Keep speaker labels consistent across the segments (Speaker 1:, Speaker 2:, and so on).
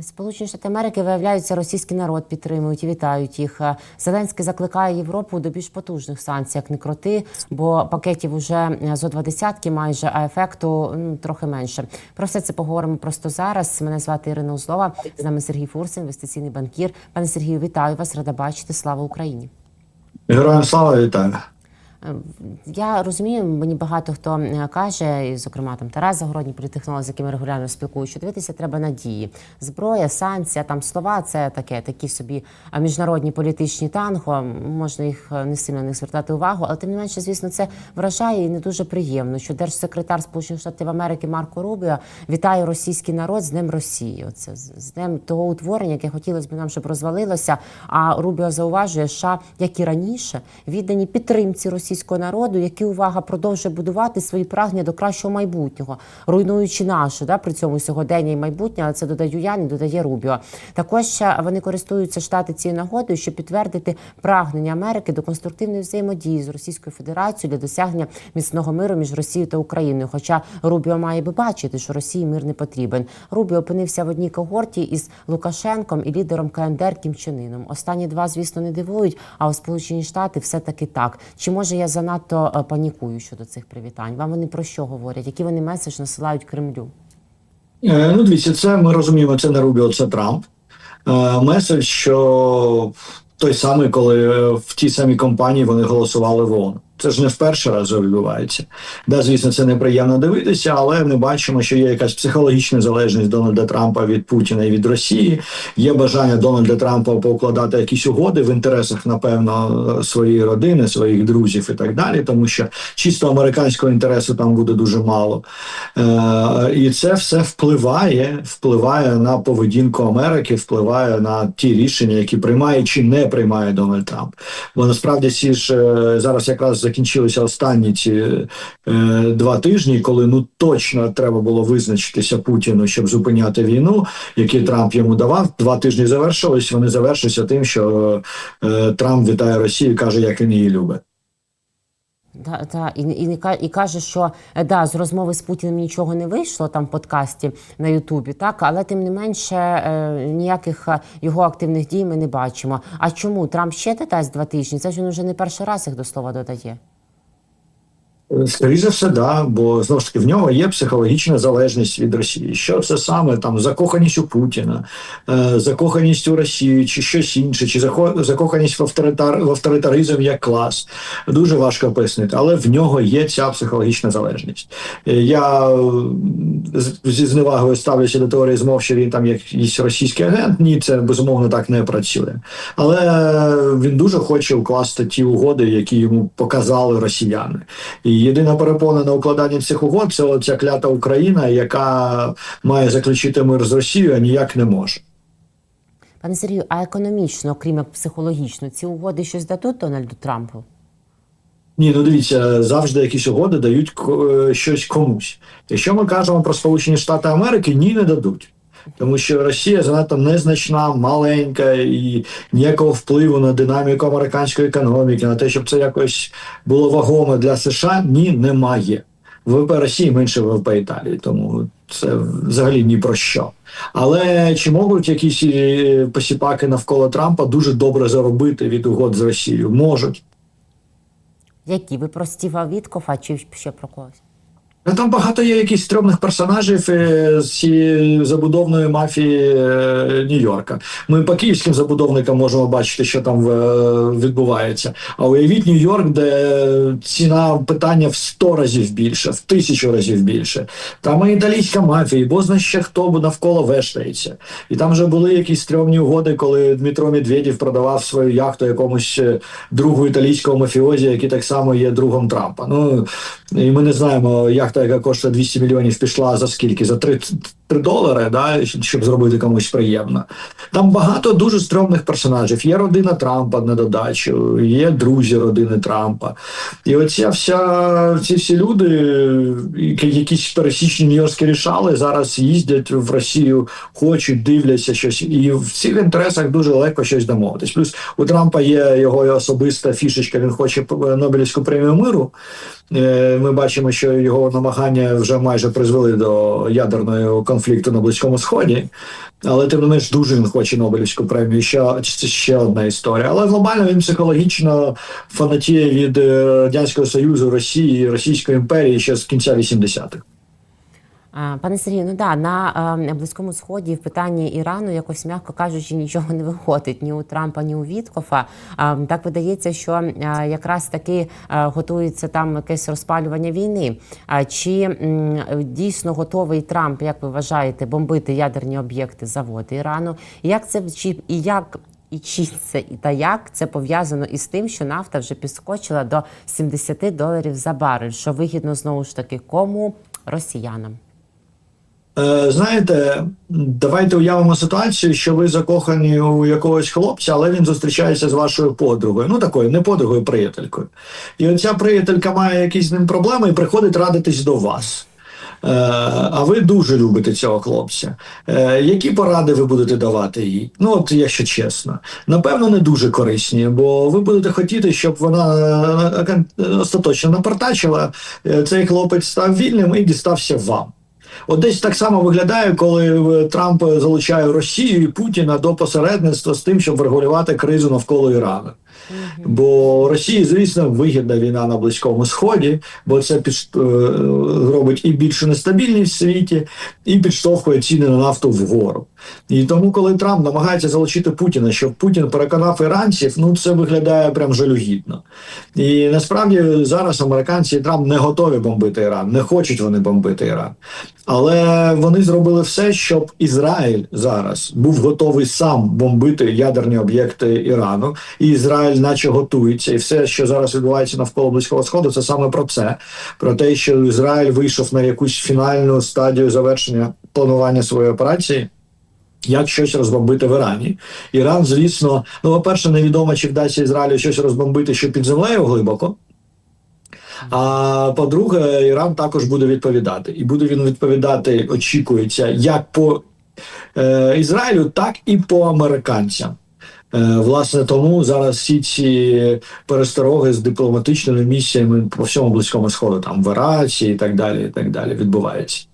Speaker 1: Сполучені Штати Америки виявляються, російський народ підтримують і вітають їх. Е, Зеленський закликає Європу до більш потужних санкцій, як не крути, бо пакетів уже зо два десятки майже, а ефекту м, трохи менше. Про все це поговоримо просто зараз. Мене звати Ірина Узлова. З нами Сергій Фурсин, інвестиційний банкір. Пане Сергію, вітаю вас, рада бачити. Слава Україні.
Speaker 2: Героям слава вітаю.
Speaker 1: Е, Я розумію, мені багато хто е, каже, і, зокрема там Тарас Загородній, політехнолог, з яким я регулярно спілкуюся, що дивитися треба надії. Зброя, санкція, там слова це таке, такі собі е, міжнародні політичні танго. Можна їх не сильно них звертати увагу, але тим не менше, звісно, це вражає і не дуже приємно. Що держсекретар Сполучених Штатів Америки Марко Рубіо вітає російський народ з Днем Росії. Оце з днем того утворення, яке хотілося б нам, щоб розвалилося. А Рубіо зауважує, США, як і раніше, віддані підтримці російського народу, який увага продовжує будувати свої прагнення до кращого майбутнього, руйнуючи наше да при цьому сьогодення і майбутнє. Але це додаю я, не додає Рубіо. Також вони користуються штати цією нагодою, щоб підтвердити прагнення Америки до конструктивної взаємодії з Російською Федерацією для досягнення міцного миру між Росією та Україною. Хоча Рубіо має би бачити, що Росії мир не потрібен. Рубіо опинився в одній когорті із Лукашенком і лідером КНДР Кім Чен Іном. Останні два, звісно, не дивують. А у Сполучені Штати все таки так. Чи може я занадто е, панікую щодо цих привітань? Вам вони про що говорять? Які вони меседж насилають Кремлю?
Speaker 2: Е, Ну, дивіться, це ми розуміємо, це не Рубіо, це Трамп. Е, Меседж, що той самий, коли е, в тій самій компанії вони голосували в ООН. Це ж не в перший раз відбувається. Да, звісно, це неприємно дивитися, але ми бачимо, що є якась психологічна залежність Дональда Трампа від Путіна і від Росії. Є бажання Дональда Трампа покладати якісь угоди в інтересах, напевно, своєї родини, своїх друзів і так далі, тому що чисто американського інтересу там буде дуже мало. Е, і це все впливає, впливає на поведінку Америки, впливає на ті рішення, які приймає чи не приймає Дональд Трамп. Бо насправді ці ж е, зараз якраз закінчилися останні ці е, два тижні, коли ну точно треба було визначитися Путіну, щоб зупиняти війну, які Трамп йому давав. Два тижні завершились. Вони завершилися тим, що е, Трамп вітає Росію, каже, як він її любить.
Speaker 1: Да, да, і, і, і каже, що е, да, з розмови з Путіним нічого не вийшло там в подкасті на Ютубі, так але тим не менше е, ніяких е, його активних дій ми не бачимо. А чому Трамп ще додасть два тижні? Це ж він вже не перший раз їх до слова додає.
Speaker 2: Скоріше все, да, бо знову ж таки в нього є психологічна залежність від Росії. Що це саме там закоханість у Путіна, е, закоханість у Росію, чи щось інше, чи захо- закоханість в авторитар в авторитаризм як клас. Дуже важко пояснити, але в нього є ця психологічна залежність. Е, Я е, зі зневагою ставлюся до теорії змов, що він там якийсь російський агент. Ні, це безумовно так не працює. Але він дуже хоче укласти ті угоди, які йому показали росіяни. І єдина перепона на укладання цих угод це оця клята Україна, яка має заключити мир з Росією, а ніяк не може.
Speaker 1: Пане Сергію, а економічно, окрім як психологічно, ці угоди щось дадуть Дональду Трампу?
Speaker 2: Ні, ну дивіться, завжди якісь угоди дають е, щось комусь. Якщо ми кажемо про Сполучені Штати Америки, ні, не дадуть. Тому що Росія занадто незначна, маленька і ніякого впливу на динаміку американської економіки, на те, щоб це якось було вагоме для США, ні, немає. ВВП Росії менше ВВП Італії, тому це взагалі ні про що. Але чи можуть якісь е, посіпаки навколо Трампа дуже добре заробити від угод з Росією? Можуть.
Speaker 1: Які ви про Стіва Віткофа чи ще про когось?
Speaker 2: Там багато є якихось стрьомних персонажів е, з забудовної мафії е, Нью-Йорка. Ми по київським забудовникам можемо бачити, що там е, відбувається. А уявіть Нью-Йорк, де ціна питання в 100 разів більше, в тисячу разів більше. Там і італійська мафія, і бозна ще хто навколо вештається. І там вже були якісь стрьомні угоди, коли Дмитро Медведєв продавав свою яхту якомусь другу італійського мафіозі, який так само є другом Трампа. Ну і ми не знаємо, яхта, яка коштує 200 мільйонів, пішла за скільки? За 3, 3 долари, да, щоб зробити комусь приємно. Там багато дуже стрьомних персонажів. Є родина Трампа на додачу, є друзі родини Трампа. І оця вся ці всі люди, які якісь пересічні нью-йоркські рішали, зараз їздять в Росію, хочуть, дивляться щось. І в цих інтересах дуже легко щось домовитись. Плюс у Трампа є його особиста фішечка, він хоче Нобелівську премію миру. Е, Ми бачимо, що його намагання вже майже призвели до ядерної конфлікту конфлікту на Близькому Сході. Але тим не менш дуже він хоче Нобелівську премію. Ще це ще одна історія. Але глобально він психологічно фанатіє від е, радянського союзу, Росії, Російської імперії ще з кінця 80-х.
Speaker 1: Пане Сергію, ну да, на е, Близькому Сході в питанні Ірану якось, м'яко кажучи, нічого не виходить ні у Трампа, ні у Віткофа. А, так видається, що е, якраз таки е, готується там якесь розпалювання війни. А чи дійсно готовий Трамп, як ви вважаєте, бомбити ядерні об'єкти заводи Ірану? Як це чи і як? І чи це і та як це пов'язано із тим, що нафта вже підскочила до 70 доларів за барель, що вигідно знову ж таки кому росіянам?
Speaker 2: Е, Знаєте, давайте уявимо ситуацію, що ви закохані у якогось хлопця, але він зустрічається з вашою подругою. Ну такою, не подругою, приятелькою. І оця приятелька має якісь з ним проблеми і приходить радитись до вас. Е, а ви дуже любите цього хлопця. Е, які поради ви будете давати їй? Ну, от, якщо чесно, напевно, не дуже корисні, бо ви будете хотіти, щоб вона остаточно напортачила, цей хлопець став вільним і дістався вам. От десь так само виглядає, коли е, Трамп залучає Росію і Путіна до посередництва з тим, щоб врегулювати кризу навколо Ірану. Бо Росії, звісно, вигідна війна на Близькому Сході, бо це підш... е, робить і більшу нестабільність в світі, і підштовхує ціни на нафту вгору. І тому, коли Трамп намагається залучити Путіна, щоб Путін переконав іранців, ну це виглядає прям жалюгідно. І насправді зараз американці і Трамп не готові бомбити Іран, не хочуть вони бомбити Іран. Але вони зробили все, щоб Ізраїль зараз був готовий сам бомбити ядерні об'єкти Ірану, і Ізраїль, наче готується, і все, що зараз відбувається навколо близького сходу, це саме про це: про те, що Ізраїль вийшов на якусь фінальну стадію завершення планування своєї операції. Як щось розбомбити в Ірані. Іран, звісно, ну, по-перше, невідомо, чи вдасться Ізраїлю щось розбомбити, що під землею глибоко. А по-друге, Іран також буде відповідати. І буде він відповідати, очікується, як по е, Ізраїлю, так і по американцям. Е, власне, тому зараз всі ці перестороги з дипломатичними місіями по всьому близькому сходу, там в Іраці і так далі, і так далі, відбуваються.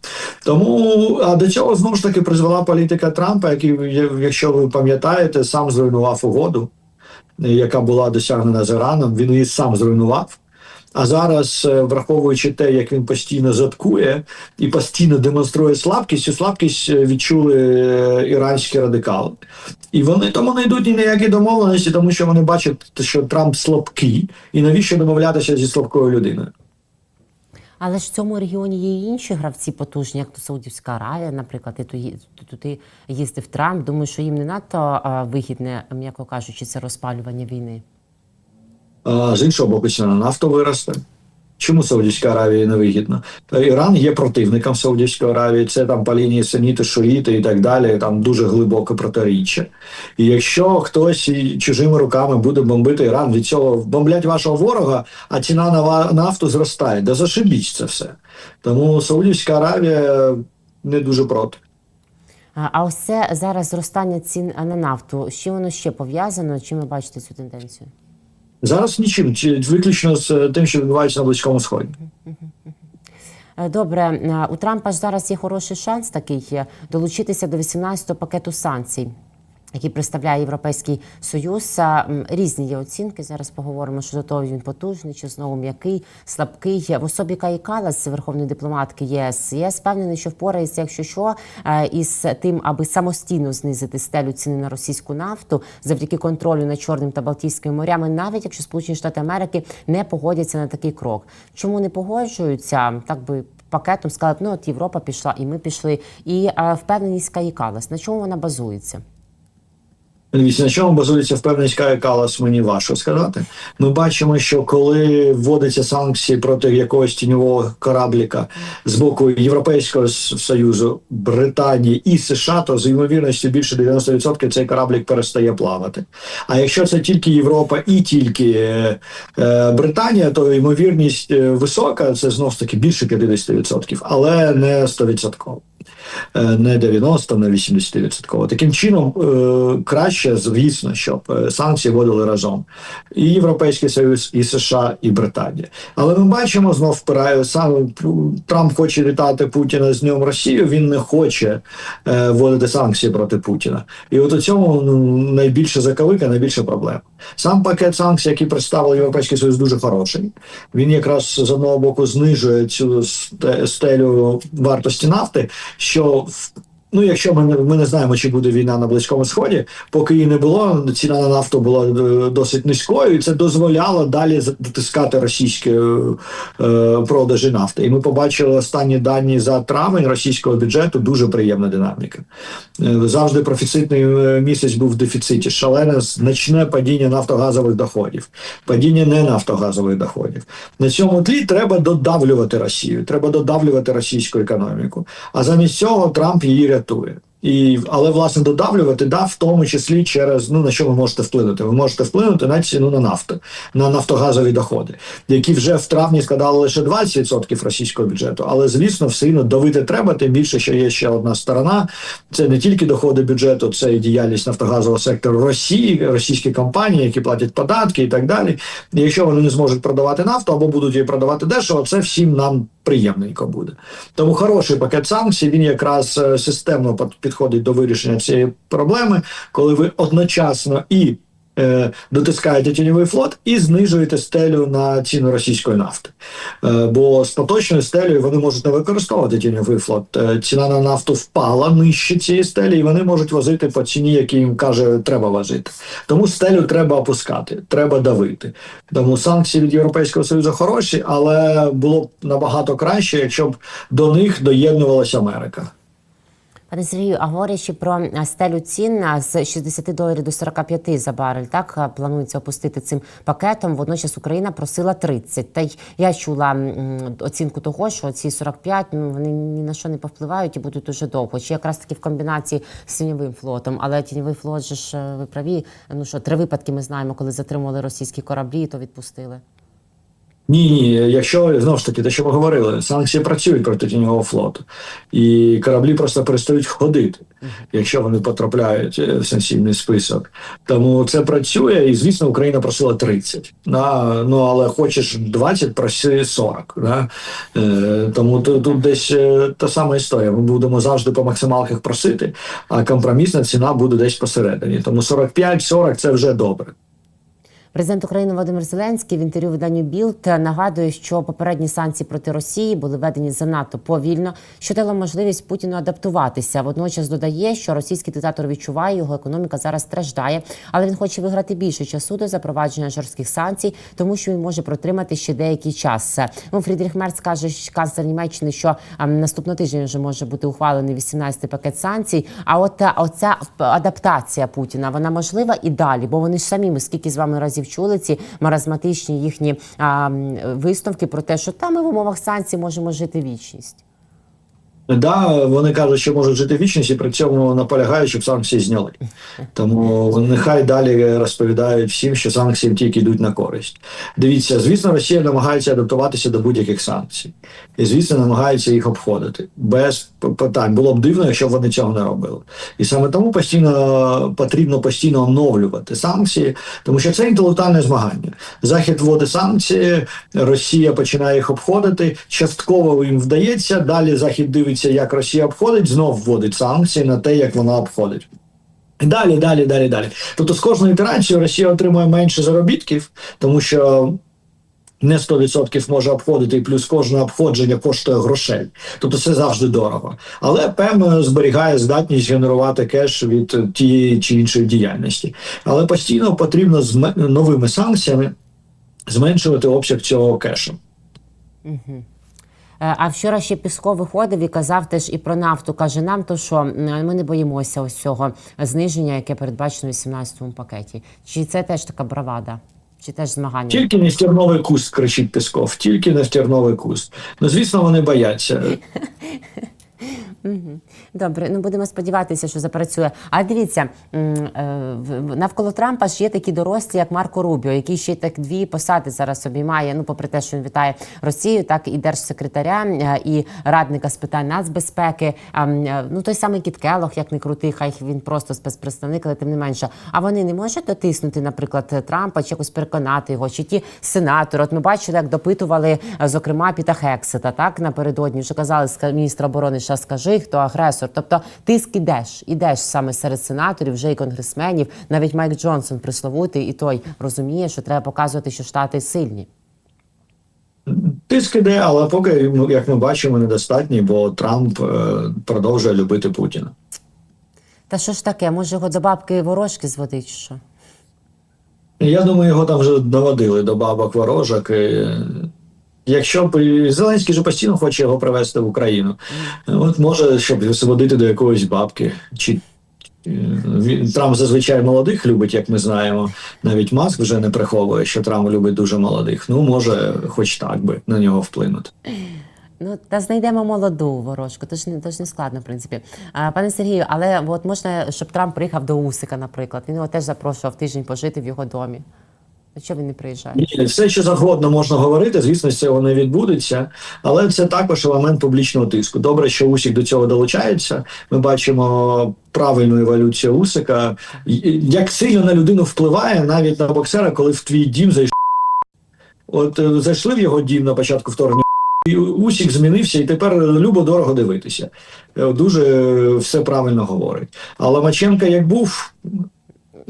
Speaker 2: Тому а до цього знову ж таки призвела політика Трампа, який, якщо ви пам'ятаєте, сам зруйнував угоду, яка була досягнена з Іраном. Він її сам зруйнував. А зараз, е, враховуючи те, як він постійно заткує і постійно демонструє слабкість, цю слабкість е, відчули е, іранські радикали. І вони тому не йдуть ні на які домовленості, тому що вони бачать, що Трамп слабкий, і навіщо домовлятися зі слабкою людиною.
Speaker 1: Але ж в цьому регіоні є і інші гравці потужні, як то Саудівська Аравія, наприклад, і туди їздив Трамп. Думаю, що їм не надто вигідне, м'яко кажучи, це розпалювання війни.
Speaker 2: З іншого боку, ціна на нафту виросте. Чому Саудівська Аравія не вигідно? Та Іран є противником Саудівської Аравії, це там по лінії суніти, шуїти і так далі. Там дуже глибоке протиріччя. І якщо хтось чужими руками буде бомбити Іран, від цього бомблять вашого ворога, а ціна на нафту зростає. Да зашибіть це все. Тому Саудівська Аравія не дуже проти.
Speaker 1: А ось це зараз зростання цін на нафту. З чим воно ще пов'язано? Чим ви бачите цю тенденцію?
Speaker 2: Зараз нічим, чи- виключно з е, тим, що відбувається на Близькому Сході.
Speaker 1: Е, Добре, е, у Трампа ж зараз є хороший шанс такий долучитися до 18-го пакету санкцій. Який представляє Європейський Союз, різні є оцінки. Зараз поговоримо, що до того він потужний, чи знову м'який, слабкий. В особі Каї Калас, верховної дипломатки ЄС, ЄС впевнений, що впорається, якщо що, е, із тим, аби самостійно знизити стелю ціни на російську нафту завдяки контролю над Чорним та Балтійськими морями, навіть якщо Сполучені Штати Америки не погодяться на такий крок. Чому не погоджуються? Так би пакетом сказали, ну от Європа пішла, і ми пішли. І е, впевненість Каї Калас. На чому вона базується?
Speaker 2: На чому базується впевненість Калас, мені важко сказати. Ми бачимо, що коли вводяться санкції проти якогось тіньового корабліка з боку Європейського Союзу, Британії і США, то з ймовірністю більше 90% цей кораблік перестає плавати. А якщо це тільки Європа і тільки е, е, Британія, то ймовірність е, висока, це знов таки більше 50%, але не 100%. Е, Не 90, не 80%. Таким чином, е, краще, звісно, щоб е, санкції вводили разом. І Європейський Союз, і США, і Британія. Але ми бачимо, знов сам Трамп хоче вітати Путіна з Днем Росії. Він не хоче вводити санкції проти Путіна. І от у цьому ну, найбільше заковика, найбільше проблема. Сам пакет санкцій, який представив Європейський Союз, дуже хороший. Він якраз з одного боку знижує цю стелю вартості нафти, що в- Ну, якщо ми, не- ми не знаємо, чи буде війна на Близькому Сході, поки її не було, ціна на нафту була е, досить низькою, і це дозволяло далі затискати російські е, е, продажі нафти. І ми побачили останні дані за травень російського бюджету. Дуже приємна динаміка. Е, Завжди профіцитний місяць був в дефіциті. Шалене значне падіння нафтогазових доходів, падіння не нафтогазових доходів. На цьому тлі треба додавлювати Росію, треба додавлювати російську економіку. А замість цього Трамп її рятує. 对 І, але власне додавлювати да, в тому числі через ну на що ви можете вплинути. Ви можете вплинути на ціну на нафту, на нафтогазові доходи, які вже в травні складали лише 20% російського бюджету. Але звісно, все одно давити треба. Тим більше, що є ще одна сторона. Це не тільки доходи бюджету, це і діяльність нафтогазового сектору Росії, російські компанії, які платять податки і так далі. І якщо вони не зможуть продавати нафту або будуть її продавати дешево, це всім нам приємненько буде. Тому хороший пакет санкцій він якраз е, системно під- підходить до вирішення цієї проблеми, коли ви одночасно і е, дотискаєте тіньовий флот і знижуєте стелю на ціну російської нафти. Е, бо з поточною стелею вони можуть не використовувати тіньовий флот. Е, ціна на нафту впала нижче цієї стелі, і вони можуть возити по ціні, які їм каже, треба возити. Тому стелю треба опускати, треба давити. Тому санкції від Європейського Союзу хороші, але було б набагато краще, якщо б до них доєднувалася Америка.
Speaker 1: Пане Сергію, а говорячи про стелю цін з 60 доларів до 45 за барель, так планується опустити цим пакетом. Водночас Україна просила 30. Та й я чула оцінку того, що ці 45 ну вони ні на що не повпливають і будуть дуже довго. Чи якраз таки в комбінації з тіньовим флотом. Але тіньовий флот же ж е, ви праві. Ну що три випадки ми знаємо, коли затримували російські кораблі, то відпустили.
Speaker 2: Ні, ні, якщо знову ж таки, те, що ми говорили, санкції працюють проти тіньового флоту, і кораблі просто перестають ходити, якщо вони потрапляють е, в санкційний список. Тому це працює, і звісно, Україна просила 30. Да? Ну але хочеш 20, проси 40. Да? Е, тому тут, тут десь е, та сама історія. Ми будемо завжди по максималках просити, а компромісна ціна буде десь посередині. Тому 45-40 це вже добре.
Speaker 1: Президент України Володимир Зеленський в інтерв'ю виданню Білд нагадує, що попередні санкції проти Росії були введені занадто повільно, що дало можливість Путіну адаптуватися. Водночас додає, що російський диктатор відчуває, його економіка зараз страждає, але він хоче виграти більше часу до запровадження жорстких санкцій, тому що він може протримати ще деякий час. Ну, Фрідріх Мерц каже, що канцлер Німеччини, що наступного тижня вже може бути ухвалений 18-й пакет санкцій. А от оця адаптація Путіна вона можлива і далі, бо вони ж самі ми скільки з вами разів чули ці маразматичні їхні а, висновки про те, що там ми в умовах санкцій можемо жити вічність.
Speaker 2: Да, вони кажуть, що можуть жити вічність, і при цьому наполягають, щоб санкції зняли. Тому нехай далі розповідають всім, що санкції тільки йдуть на користь. Дивіться, звісно, Росія намагається адаптуватися до будь-яких санкцій, і звісно, намагається їх обходити без питань. Було б дивно, якщо б вони цього не робили. І саме тому постійно потрібно постійно оновлювати санкції, тому що це інтелектуальне змагання. Захід вводить санкції, Росія починає їх обходити. Частково їм вдається. Далі Захід дивиться, як Росія обходить, знов вводить санкції на те, як вона обходить. І Далі, далі, далі, далі. Тобто з кожною ітерацією Росія отримує менше заробітків, тому що не 100% може обходити, і плюс кожне обходження коштує грошей. Тобто це завжди дорого. Але певно зберігає здатність генерувати кеш від тієї чи іншої діяльності. Але постійно потрібно з новими санкціями зменшувати обсяг цього кешу.
Speaker 1: Е, А вчора ще Піско виходив і казав теж і про нафту. Каже нам, то що ми не боїмося ось цього зниження, яке передбачено в 18-му пакеті. Чи це теж така бравада? Чи теж змагання?
Speaker 2: Тільки не стерновий куст, кричить Пісков, тільки не стерновий куст. Ну, звісно, вони бояться.
Speaker 1: Добре, ну будемо сподіватися, що запрацює. А дивіться, е, навколо Трампа ж є такі дорослі, як Марко Рубіо, який ще так дві посади зараз обіймає. Ну, попри те, що він вітає Росію, так і держсекретаря, е, і радника з питань нацбезпеки. Е, Ну той самий Кіт Келлог, як не крутий, хай він просто спецпредставник, але тим не менше. А вони не можуть дотиснути, наприклад, Трампа чи якось переконати його, чи ті сенатори. От ми бачили, як допитували, зокрема, Піта Хексета, так напередодні, що казали міністра оборони, що скажи, хто агресор. Тобто тиск ідеш, ідеш саме серед сенаторів, вже і конгресменів. Навіть Майк Джонсон присловутий, і той розуміє, що треба показувати, що штати сильні.
Speaker 2: Тиск іде, але поки, ну, як ми бачимо, недостатній, бо Трамп е, продовжує любити Путіна.
Speaker 1: Та що ж таке? Може його до бабки ворожки зводить, що?
Speaker 2: Я думаю, його там вже доводили до бабок ворожок. І, якщо б Зеленський же постійно хоче його привезти в Україну, от може, щоб зводити до якоїсь бабки. Чи е, він Трамп зазвичай молодих любить, як ми знаємо. Навіть Маск вже не приховує, що Трамп любить дуже молодих. Ну, може, хоч так би на нього вплинути.
Speaker 1: Ну та знайдемо молоду ворожку, то ж не то ж не складно, в принципі. А, пане Сергію, але от можна, щоб Трамп приїхав до Усика, наприклад. Він його теж запрошував тиждень пожити в його домі. А чого він не приїжджає?
Speaker 2: Ні, все, що завгодно можна говорити, звісно, з цього не відбудеться, але це також елемент публічного тиску. Добре, що Усік до цього долучається. Ми бачимо правильну еволюцію Усика. Як сильно на людину впливає навіть на боксера, коли в твій дім зайшли. От е, зайшли в його дім на початку вторгнення. І Усік змінився, і тепер любо дорого дивитися. Е, Дуже все правильно говорить. А Ломаченко як був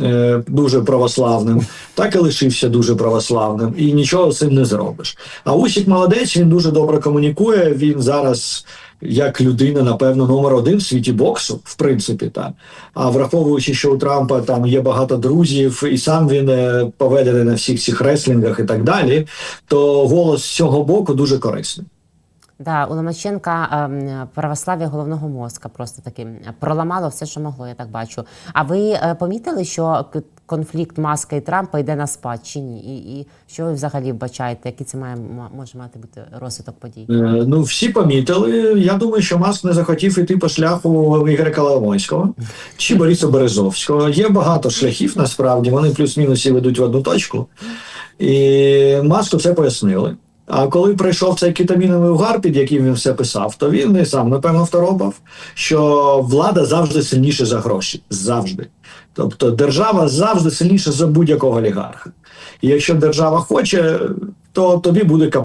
Speaker 2: е, дуже православним, так і лишився дуже православним, і нічого з цим не зробиш. А Усік молодець, він дуже добре комунікує. Він зараз. Як людина, напевно, номер один в світі боксу, в принципі, так. А враховуючи, що у Трампа там є багато друзів, і сам він е, поведений на всіх цих реслінгах і так далі, то голос з цього боку дуже корисний.
Speaker 1: Да, у Ломаченка ем, православ'я головного мозка просто таки проламало все, що могло, я так бачу. А ви е, помітили, що конфлікт Маска і Трампа йде на спад чи ні? І, і що ви взагалі вбачаєте? Який це має може мати бути розвиток подій?
Speaker 2: Е, Ну, всі помітили. Я думаю, що Маск не захотів іти по шляху Ігоря Коломойського чи Бориса Березовського. Є багато шляхів насправді, вони плюс-мінус ведуть в одну точку. І Маску це пояснили. А коли прийшов цей кетаміновий угар, під яким він все писав, то він і сам напевно второпав, що влада завжди сильніша за гроші. Завжди. Тобто держава завжди сильніша за будь-якого олігарха. І якщо держава хоче, то тобі буде кап.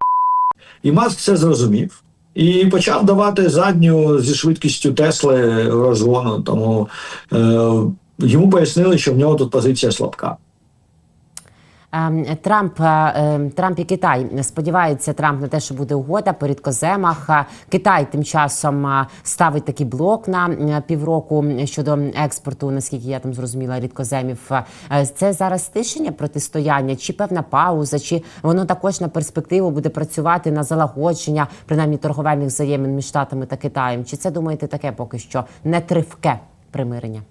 Speaker 2: І Маск це зрозумів. І почав давати задню зі швидкістю Тесли розгону. Тому е, йому пояснили, що в нього тут позиція слабка.
Speaker 1: Ем, Трамп, е, е, Трамп і Китай сподівається Трамп на те, що буде угода по рідкоземах. Китай тим часом е, ставить такий блок на е, півроку щодо експорту, наскільки я там зрозуміла, рідкоземів. Е, Це зараз стишення протистояння, чи певна пауза, чи воно також на перспективу буде працювати на залагодження принаймні торговельних взаємин між штатами та Китаєм? Чи це думаєте таке поки що не тривке примирення?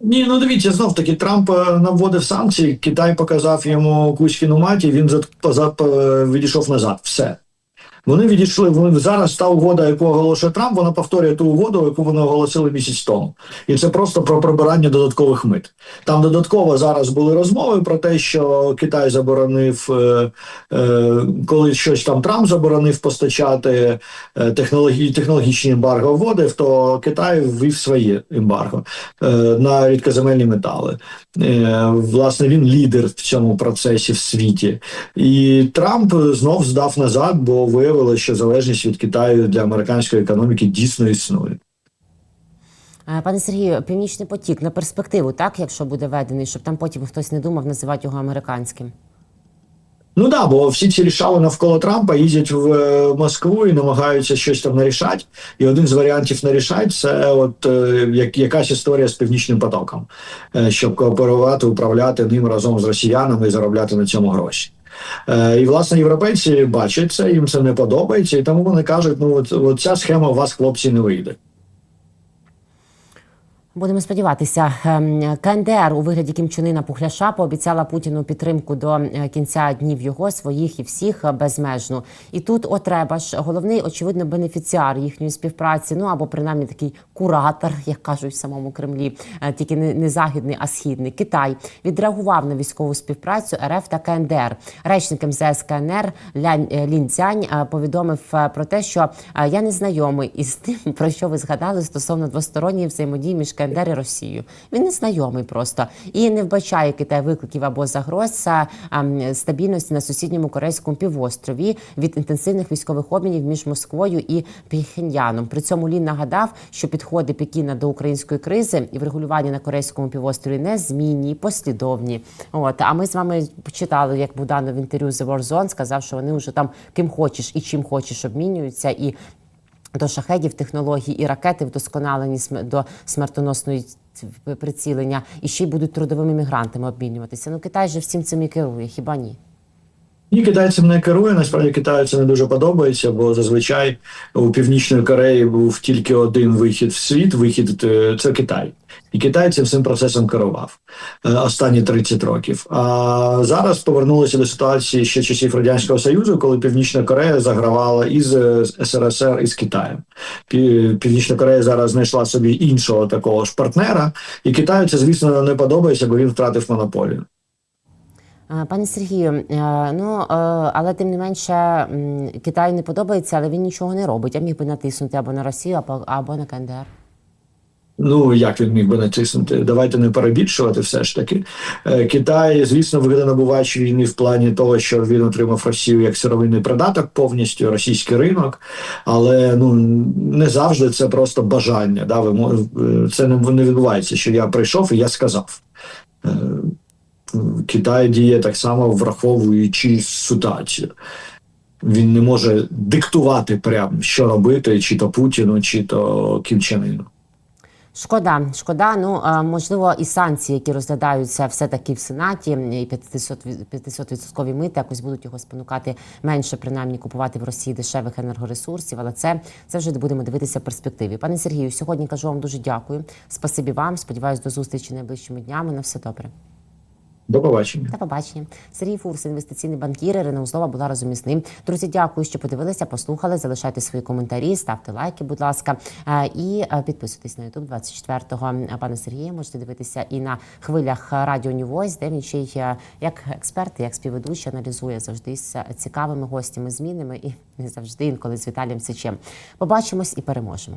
Speaker 2: Ні, ну дивіться, знов таки Трамп наводив навводив санкції, Китай показав йому Кузькіну маті, він зад- позад е, відійшов назад. Все. Вони відійшли. Вони зараз та угода, яку оголошує Трамп, вона повторює ту угоду, яку вони оголосили місяць тому. І це просто про прибирання додаткових мит. Там додатково зараз були розмови про те, що Китай заборонив, е, е, коли щось там Трамп заборонив постачати е, технологі, технологічні ембарго вводив, то Китай ввів своє ембарго е, на рідкоземельні метали. Е, власне, він лідер в цьому процесі в світі. І Трамп знов здав назад, бо виявилося, що залежність від Китаю для американської економіки дійсно існує.
Speaker 1: Е, Пане Сергію, північний потік на перспективу, так, якщо буде введений, щоб там потім хтось не думав називати його американським.
Speaker 2: Ну да, бо всі ці рішали навколо Трампа їздять в е, Москву і намагаються щось там нарішати. І один з варіантів нарішати це от е, як, якась історія з північним потоком, щоб кооперувати, управляти ним разом з росіянами і заробляти на цьому гроші. Е, І власне європейці бачать це, їм це не подобається, і тому вони кажуть: ну от, от ця схема у вас, хлопці, не вийде.
Speaker 1: Будемо сподіватися, Ем, КНДР у вигляді Кімчунина Пухляша пообіцяла Путіну підтримку до е, кінця днів його своїх і всіх е, безмежну. І тут о треба ж головний, очевидно, бенефіціар їхньої співпраці. Ну або принаймні такий куратор, як кажуть в самому Кремлі, е, тільки не, західний, а східний. Китай відреагував на військову співпрацю РФ та КНДР. Речник МЗС КНР е, Цянь повідомив про те, що я не знайомий із тим, про що ви згадали стосовно двосторонньої взаємодії між КНДР і Росією. Він не знайомий просто і не вбачає Китай викликів або загроз стабільності на сусідньому корейському півострові від інтенсивних військових обмінів між Москвою і Пхеньяном. При цьому Лін нагадав, що підходи Пекіна до української кризи і врегулювання на корейському півострові незмінні, послідовні. От а ми з вами читали, як Буданов в інтерв'ю The War сказав, що вони вже там ким хочеш і чим хочеш обмінюються і. До шахедів технологій і ракети вдосконалені до смертоносної прицілення, і ще й будуть трудовими мігрантами обмінюватися. Ну Китай же всім цим і керує, хіба ні?
Speaker 2: Ні, китайцям не керує. Насправді Китаю це не дуже подобається, бо зазвичай у північної Кореї був тільки один вихід в світ. Вихід е, це Китай, і Китай цим всім процесом керував е, останні 30 років. А зараз повернулися до ситуації ще часів радянського союзу, коли Північна Корея загравала із е, СРСР і з Китаєм. Північна Корея зараз знайшла собі іншого такого ж партнера, і Китаю це звісно не подобається, бо він втратив монополію.
Speaker 1: Е, Пане Сергію, е, ну е, але тим не менше Китаю не подобається, але він нічого не робить. А міг би натиснути або на Росію, або, або на КНДР.
Speaker 2: Ну як він міг би натиснути? Давайте не перебільшувати все ж таки. Китай, звісно, вигодонабувач війни в плані того, що він отримав Росію як сировинний придаток, повністю російський ринок, але ну не завжди це просто бажання. Да? Ви це не відбувається, що я прийшов і я сказав. Китай діє так само, враховуючи ситуацію. Він не може диктувати прям, що робити, чи то Путіну, чи то Кім Чен Іну.
Speaker 1: Шкода, шкода. Ну можливо, і санкції, які розглядаються все таки в сенаті, і 500 від- 500% мити якось будуть його спонукати менше, принаймні купувати в Росії дешевих енергоресурсів. Але це, це вже будемо дивитися в перспективі. Пане Сергію, сьогодні кажу вам дуже дякую. Спасибі вам. Сподіваюсь, до зустрічі найближчими днями. На все добре.
Speaker 2: До побачення.
Speaker 1: До побачення. Сергій Фурс, інвестиційний банкір. Ірина Узлова була разом із ним. Друзі, дякую, що подивилися, послухали. Залишайте свої коментарі, ставте лайки, будь ласка, Е, і е, підписуйтесь на YouTube 24-го. Пане Сергія можете дивитися і на хвилях радіо Voice, де він ще й е, як експерт, як співведучий аналізує завжди з цікавими гостями, змінами і не завжди інколи з Віталієм Сичем. Побачимось і переможемо.